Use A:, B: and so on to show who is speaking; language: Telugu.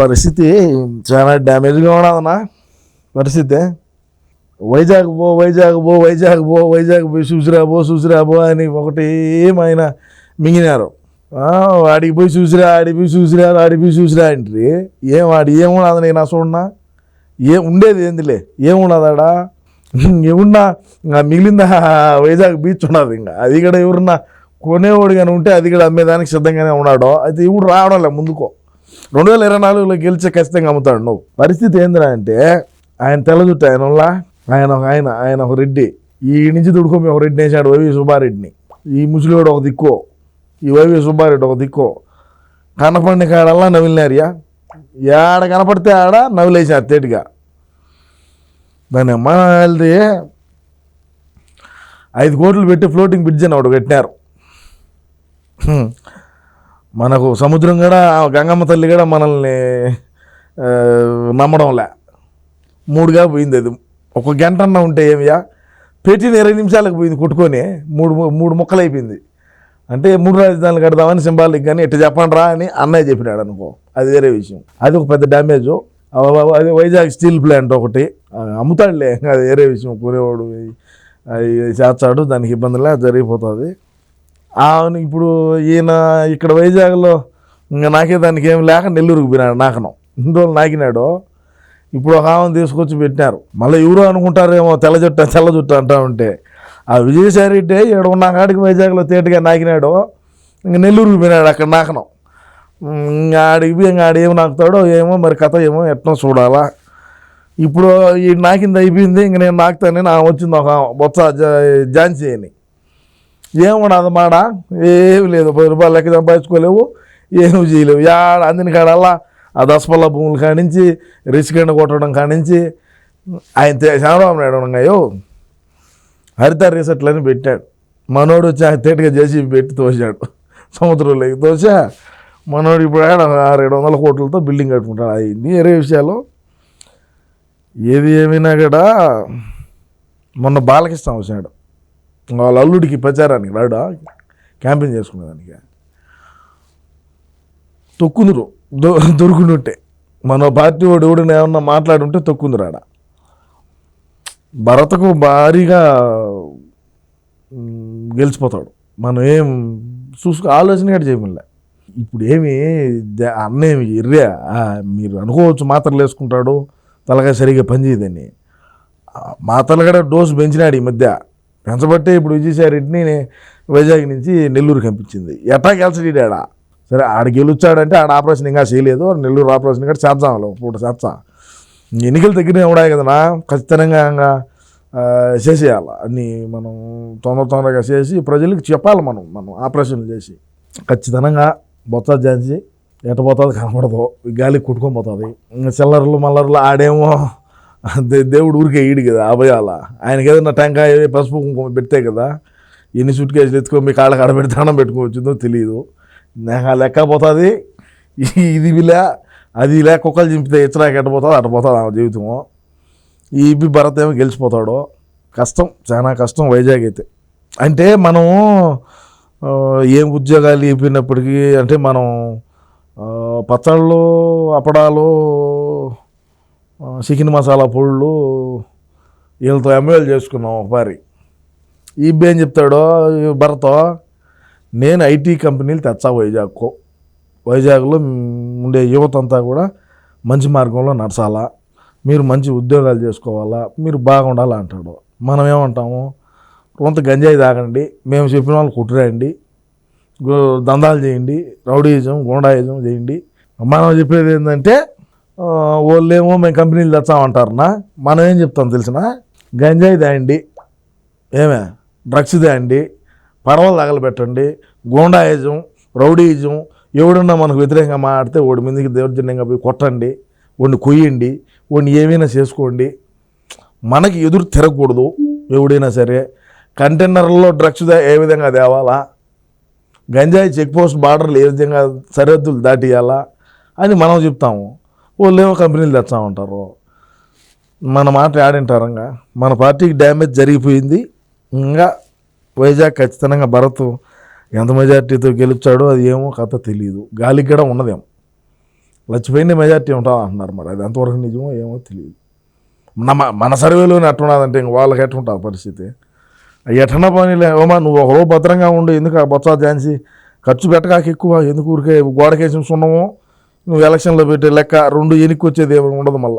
A: పరిస్థితి చాలా డ్యామేజ్గా ఉన్నదన్నా పరిస్థితి. వైజాగ్ పో వైజాగ్ పో వైజాగ్ పో వైజాగ్ పోయి చూసిరా పో చూసిరా పో అని ఒకటి ఏమైనా మింగినారు. వాడికి ఆడికి పోయి చూసిరా ఆడికి పోయి చూసిరా ఆడికి పోయి చూసిరా అంటే ఏం ఆడి ఏమున్నది నేను చూడనా? ఏం ఉండేది ఏందిలే? ఏమున్నదాడా ఏమున్నా ఇంకా మిగిలిందా? వైజాగ్ బీచ్ ఉన్నది ఇంకా. అది కూడా ఎవరున్నా కొనేవాడు కానీ ఉంటే అది కూడా అమ్మేదానికి సిద్ధంగానే ఉన్నాడో. అయితే ఇప్పుడు రావడం లే ముందుకో. రెండు వేల ఇరవై నాలుగులో గెలిచే ఖచ్చితంగా అమ్ముతాడు నువ్వు. పరిస్థితి ఏందిరా అంటే ఆయన తెల్ల జుట్టు ఆయన ఆయన ఒక ఆయన ఆయన ఒక రెడ్డి. ఈ నుంచి దుడుకొని ఒక రెడ్డి వేసాడు వైవి సుబ్బారెడ్డిని. ఈ ముసలివాడు ఒక దిక్కో. ఈ వైవి సుబ్బారెడ్డి ఒక దిక్కో. కనపడిన కాడల్లా నవిలినారియా. ఏడ కనపడితే ఆడ నవిలేసారు తేటిగా. దాని అమ్మ వెళ్తే ఐదు కోట్లు పెట్టి ఫ్లోటింగ్ బ్రిడ్జ్ అని ఒకటి కట్టినారు. మనకు సముద్రం కూడా ఆ గంగమ్మ తల్లి కూడా మనల్ని నమ్మడంలే. మూడుగా పోయింది అది. ఒక గంట అన్న ఉంటే ఏమియా? పెట్టిన ఇరవై నిమిషాలకు పోయింది కొట్టుకొని మూడు మూడు ముక్కలు అయిపోయింది అంటే మూడు రాజధానులు కడదామని సింబాలిక్ కానీ ఎట్టు చెప్పండి రా అని అన్నయ్య చెప్పినాడు అనుకో. అది వేరే విషయం. అది ఒక పెద్ద డ్యామేజ్. అది వైజాగ్ స్టీల్ ప్లాంట్ ఒకటి. అమ్ముతాడులే. అది వేరే విషయం. కొనేవాడు అది చేస్తాడు దానికి ఇబ్బందిలే జరిగిపోతుంది. అవును ఇప్పుడు ఈయన ఇక్కడ వైజాగ్లో ఇంకా నాకే దానికి ఏం లేక నెల్లూరుకు పోయినాడు నాకనం. ఇన్ని రోజులు నాకినాడు. ఇప్పుడు ఒక ఆమెను తీసుకొచ్చి పెట్టినారు. మళ్ళీ ఎవరు అనుకుంటారేమో తెల్ల జుట్ట తెల్ల జుట్టు అంటా ఉంటే. ఆ విజయసాయి రెడ్డి ఇక్కడ ఉన్న కాడికి వైజాగ్లో తేటగా నాకినాడు. ఇంక నెల్లూరుకు పోయినాడు అక్కడ నాకనం. ఇంకా ఆడికి పోయి ఇంకా ఆడేమో నాకుతాడో ఏమో మరి కథ ఏమో ఎట్నో చూడాలా. ఇప్పుడు ఈ నాకింది అయిపోయింది ఇంక నేను నాకుతానని ఆమె వచ్చింది ఒక బొత్స జా- ఝాన్సీ అని. ఏమన్నది మాడ ఏమి లేదు పది రూపాయలు లెక్క సంపాదించుకోలేవు ఏమి చేయలేవు. యాడ అందిన కాడల్లా ఆ దసపల్ల భూములు కానించి రిసికండ కొట్టడం కానించి ఆయన తే- చంద్రబాబు నాయుడు ఉన్నాయో హరిత రీసెట్లని పెట్టాడు. మనోడు వచ్చి ఆయన తేటగా చేసి పెట్టి తోశాడు. సముద్రంలోకి తోసా మనోడు ఇప్పుడు ఆడ ఆరు ఏడు వందల కోట్లతో బిల్డింగ్ కట్టుకుంటాడు. అవి వేరే విషయాలు? ఏది ఏమైనా కూడా మొన్న బాలకృష్ణ వచ్చాడు. వాళ్ళ అల్లుడికి ప్రచారానికి రాడా? క్యాంపెయిన్ చేసుకునేదానికి. తొక్కుందరు దొ దొరుకునుంటే. మన పార్టీ వాడు ఎవడైనా ఏమన్నా మాట్లాడుంటే తొక్కుందరు ఆడ భరతకు భారీగా గెలిచిపోతాడు. మనం ఏం చూసుకో ఆలోచన కూడా చేయమలే ఇప్పుడు ఏమి అన్నేమి ఎర్రా మీరు అనుకోవచ్చు మాత్రలు వేసుకుంటాడు తలగా సరిగా పనిచేయదని. ఆ, మాత్రలు కూడా డోసు పెంచినాడు ఈ మధ్య. పెంచబట్టే ఇప్పుడు విజయసాయి రెడ్డిని వైజాగ్ నుంచి నెల్లూరు పంపించింది. ఎట్టా గెలిచడీడా సరే ఆడ గెలుచాడంటే ఆడ ఆపరేషన్ ఇంకా చేయలేదు. నెల్లూరు ఆపరేషన్ కూడా చేద్దాం పూట చేద్దాం ఎన్నికలు దగ్గర ఉన్నాయి కదనా ఖచ్చితంగా ఇంకా, చేసేయాలి. అన్నీ మనం తొందర తొందరగా చేసి ప్రజలకు చెప్పాలి మనం మనం ఆపరేషన్లు చేసి. ఖచ్చితంగా బొత్స ఝాన్సీ ఎట కనపడదు. గాలికి కొట్టుకొని పోతుంది. ఇంకా చిల్లర్లు మల్లర్లు ఆడేమో దేవుడు ఊరికే ఈడు కదా అభయాల. ఆయనకి ఏదైనా టెంకాయ పసుపు కుంకుమ పెడితే కదా ఎన్ని సూట్ కేసులు ఎత్తుకొని మీ కాళ్ళకి కాడ పెట్టి దండం పెట్టుకోవచ్చుందో తెలియదు నాకు లెక్క పోతుంది. ఇది ఇలా అది ఇలా కుక్కలు చింపితే ఇచ్చరాకి ఎట్ట అట్టపోతుంది అట్ట పోతుంది ఆ జీవితము. ఈ ఇబ్బి భరత్ ఏమో గెలిచిపోతాడు. కష్టం చాలా కష్టం వైజాగ్ అయితే. అంటే మనం ఏం ఉద్యోగాలు ఇప్పినప్పటికీ అంటే మనం పచ్చళ్ళు అప్పడాలు చికెన్ మసాలా పొళ్ళు వీళ్ళతో ఎంఏలు చేసుకున్నాం ఒకసారి. ఈ ఏం చెప్తాడో భరతో నేను ఐటీ కంపెనీలు తెచ్చా వైజాగ్కు. వైజాగ్లో ఉండే యువత అంతా కూడా మంచి మార్గంలో నడచాలా మీరు మంచి ఉద్యోగాలు చేసుకోవాలా మీరు బాగుండాలా అంటాడు. మనం ఏమంటాము కొంత గంజాయి తాగండి మేము చెప్పిన వాళ్ళు కుట్టురండి దందాలు చేయండి రౌడీయిజం గోండాయిజం చేయండి. మనం చెప్పేది ఏంటంటే వాళ్ళేమో మేము కంపెనీలు తెచ్చామంటారనా మనం ఏం చెప్తాం తెలిసిన? గంజాయి తేయండి ఏమే? డ్రగ్స్ తేయండి పడవలు తగలబెట్టండి గూండాయిజం రౌడీయిజం ఎవడన్నా మనకు వ్యతిరేకంగా మాట్లాడితే వాడి మీదకి దౌర్జన్యంగా పోయి కొట్టండి వాడిని కొయ్యండి వాడిని ఏమైనా చేసుకోండి. మనకి ఎదురు తిరగకూడదు ఎవడైనా సరే. కంటైనర్లో డ్రగ్స్ ఏ విధంగా తేవాలా? గంజాయి చెక్ పోస్ట్ బార్డర్లు ఏ విధంగా సరిహద్దులు దాటియాలా? అని మనం చెప్తాము. వాళ్ళు ఏమో కంపెనీలు తెచ్చామంటారు మన మాట ఆడింటారంగా మన పార్టీకి డ్యామేజ్ జరిగిపోయింది. ఇంకా వైజాగ్ ఖచ్చితంగా భరత్ ఎంత మెజార్టీతో గెలుచాడో అది ఏమో కథ తెలియదు గాలికి కూడా ఉన్నదేమో. లచ్చిపోయిన మెజార్టీ ఉంటా అంటున్నారు మరి. అది ఎంతవరకు నిజమో ఏమో తెలియదు మన మన సర్వేలోనే ఎట్టున్నదంటే ఇంక వాళ్ళకి ఎట్టుంటుంది పరిస్థితి? ఎట్టన పనిలే. ఓమా నువ్వు ఒకరో భద్రంగా ఉండు. ఎందుకు బొత్స ఝాన్సీ ఖర్చు పెట్టకాక ఎక్కువ? ఎందుకు ఊరికే గోడకేసి సున్నమో? నువ్వు ఎలక్షన్లో పెట్టే లెక్క రెండు ఎనికి వచ్చేది ఏమి ఉండదు మళ్ళీ.